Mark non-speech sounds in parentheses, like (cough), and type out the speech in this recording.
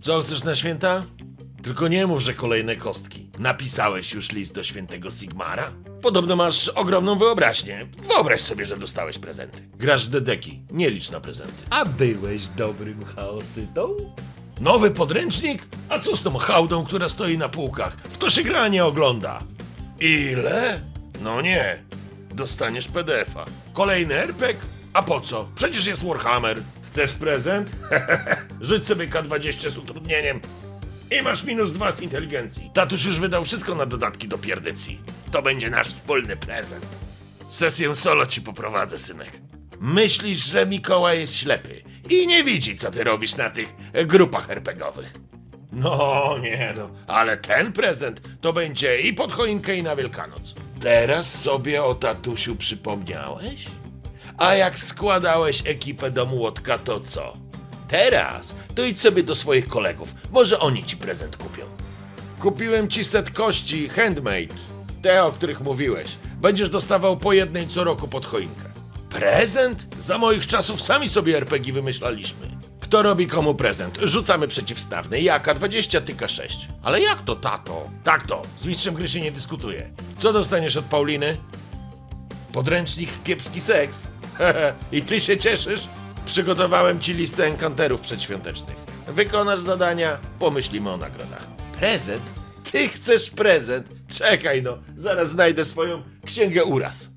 Co chcesz na święta? Tylko nie mów, że kolejne kostki. Napisałeś już list do świętego Sigmara? Podobno masz ogromną wyobraźnię. Wyobraź sobie, że dostałeś prezenty. Grasz w dedeki, nie licz na prezenty. A byłeś dobrym chaosytą? Nowy podręcznik? A co z tą hałdą, która stoi na półkach? W to się gra nie ogląda. Ile? No nie. Dostaniesz PDF-a. Kolejny RPG? A po co? Przecież jest Warhammer. Chcesz prezent? (laughs) Rzuć sobie K20 z utrudnieniem i masz minus dwa z inteligencji. Tatuś już wydał wszystko na dodatki do pierdycji. To będzie nasz wspólny prezent. Sesję solo ci poprowadzę, synek. Myślisz, że Mikołaj jest ślepy i nie widzi, co ty robisz na tych grupach RPGowych. No nie no, ale ten prezent to będzie i pod choinkę i na Wielkanoc. Teraz sobie o tatusiu przypomniałeś? A jak składałeś ekipę do młotka, to co? Teraz to idź sobie do swoich kolegów, może oni ci prezent kupią. Kupiłem ci set kości handmade, te o których mówiłeś. Będziesz dostawał po jednej co roku pod choinkę. Prezent? Za moich czasów sami sobie RPG wymyślaliśmy. Kto robi komu prezent? Rzucamy przeciwstawny. Jaka 20, tyka 6. Ale jak to, tato? Tak to, z mistrzem gry się nie dyskutuje. Co dostaniesz od Pauliny? Podręcznik Kiepski Seks. (laughs) I ty się cieszysz? Przygotowałem ci listę enkanterów przedświątecznych. Wykonasz zadania, pomyślimy o nagrodach. Prezent? Ty chcesz prezent? Czekaj no, zaraz znajdę swoją księgę uraz.